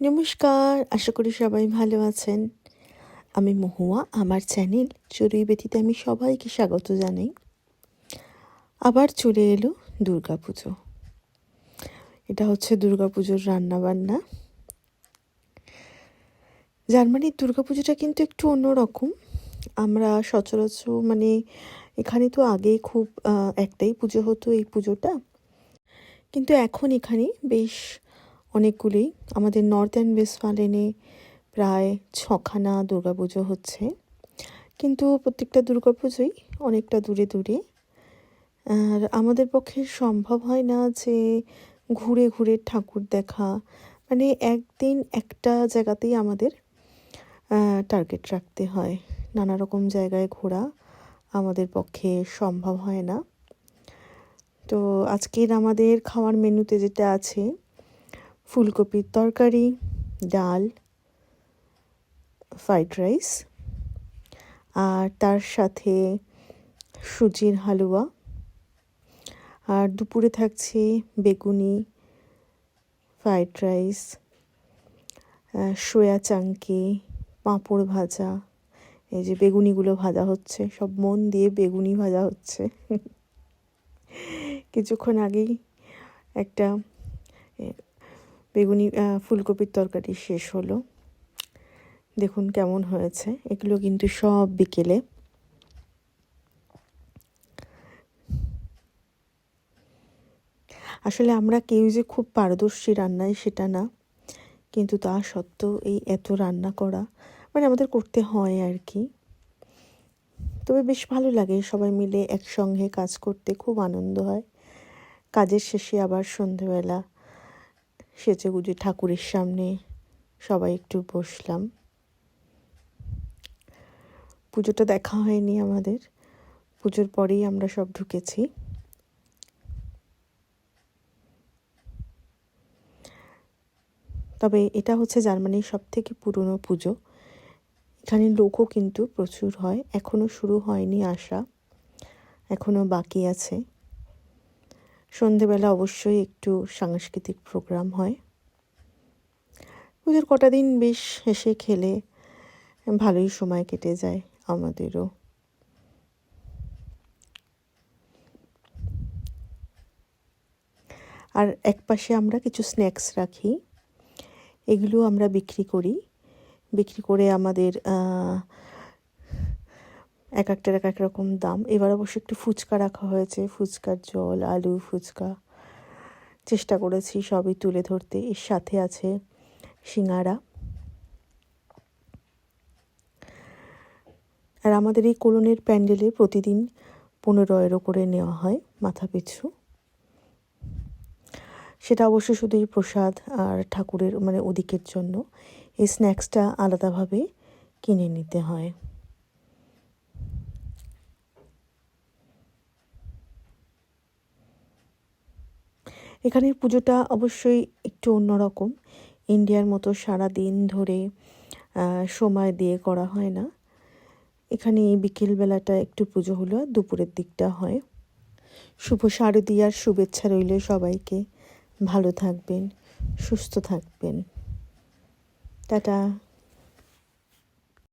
নমস্কার, আশা করি সবাই ভালো আছেন। আমি মহুয়া, আমার চ্যানেল চড়ুই বেতিতে আমি সবাইকে স্বাগত জানাই। আবার চলে এলো পুজো এটা হচ্ছে দুর্গা পুজোর রান্নাবান্না। জার্মানির দুর্গা পুজোটা কিন্তু একটু অন্যরকম। আমরা সচরাচর মানে এখানে তো আগে খুব একটাই পুজো হতো এই পুজোটা। কিন্তু এখন এখানে বেশ অনেকগুলি। আমাদের নর্থ অ্যান্ড ওয়েস্টফালেনে প্রায় ছখানা দুর্গাপুজো হচ্ছে। কিন্তু প্রত্যেকটা দুর্গাপুজোই অনেকটা দূরে দূরে। আর আমাদের পক্ষে সম্ভব হয় না যে ঘুরে ঘুরে ঠাকুর দেখা। মানে একদিন একটা জায়গাতেই আমাদের টার্গেট রাখতে হয়। নানা রকম জায়গায় ঘোরা আমাদের পক্ষে সম্ভব হয় না। তো আজকের আমাদের খাওয়ার মেনুতে যেটা আছে ফুলকপির তরকারি, ডাল ফ্রাইড রাইস আর তার সাথে সুজির হালুয়া, আর দুপুরে থাকছে বেগুনি ফ্রাইড রাইস সোয়া চাঙ্কি পাঁপড় ভাজা, এই যে বেগুনিগুলো ভাজা হচ্ছে, সব মন দিয়ে বেগুনি ভাজা হচ্ছে। কিছুক্ষণ আগেই একটা বেগুনি ফুলকপির তরকারি শেষ হলো। দেখুন কেমন হয়েছে। এগুলো কিন্তু সব বিকেলে। আসলে আমরা কেউ যে খুব পারদর্শী রান্নায় সেটা না। কিন্তু তা সত্ত্বেও এই এত রান্না করা মানে আমাদের করতে হয় আর কি। তবে বেশ ভালো লাগে সবাই মিলে একসঙ্গে কাজ করতে, খুব আনন্দ হয়। কাজের শেষে আবার সন্ধেবেলা সেজে গুজে ঠাকুরের সামনে সবাই একটু বসলাম। পুজোটা দেখা হয়নি আমাদের। পুজোর পরেই আমরা সব ঢুকেছি। তবে এটা হচ্ছে জার্মানির সব থেকে পুরনো পুজো। এখানে লোকও কিন্তু প্রচুর হয়। এখনও শুরু হয়নি আসা এখনও বাকি আছে। সন্ধেবেলা অবশ্যই একটু সাংস্কৃতিক প্রোগ্রাম হয়। পুজোর কটা দিন বেশ হেসে খেলে ভালোই সময় কেটে যায় আমাদেরও। আর এক পাশে আমরা কিছু স্ন্যাক্স রাখি। এগুলো আমরা বিক্রি করি। বিক্রি করে আমাদের এক একটার এক এক রকম দাম। এবার অবশ্য একটু ফুচকা রাখা হয়েছে। ফুচকার জল আলু, ফুচকা। চেষ্টা করেছি সবই তুলে ধরতে। এর সাথে আছে সিঙ্গারা। আর আমাদের এই কোলনের প্যান্ডেলে প্রতিদিন পনেরো এরো করে নেওয়া হয় মাথা পিছু। সেটা অবশ্য শুধুই প্রসাদ আর ঠাকুরের মানে ওদিকের জন্য। এই স্ন্যাক্সটা আলাদাভাবে কিনে নিতে হয়। এখানের পুজোটা অবশ্যই একটু অন্যরকম। ইন্ডিয়ার মতো সারা দিন ধরে সময় দিয়ে করা হয় না। এখানে বিকেলবেলাটা একটু পুজো হলো আর দুপুরের দিকটা হয়। শুভ শারদীয়ার শুভেচ্ছা রইল সবাইকে। ভালো থাকবেন, সুস্থ থাকবেন। টাটা।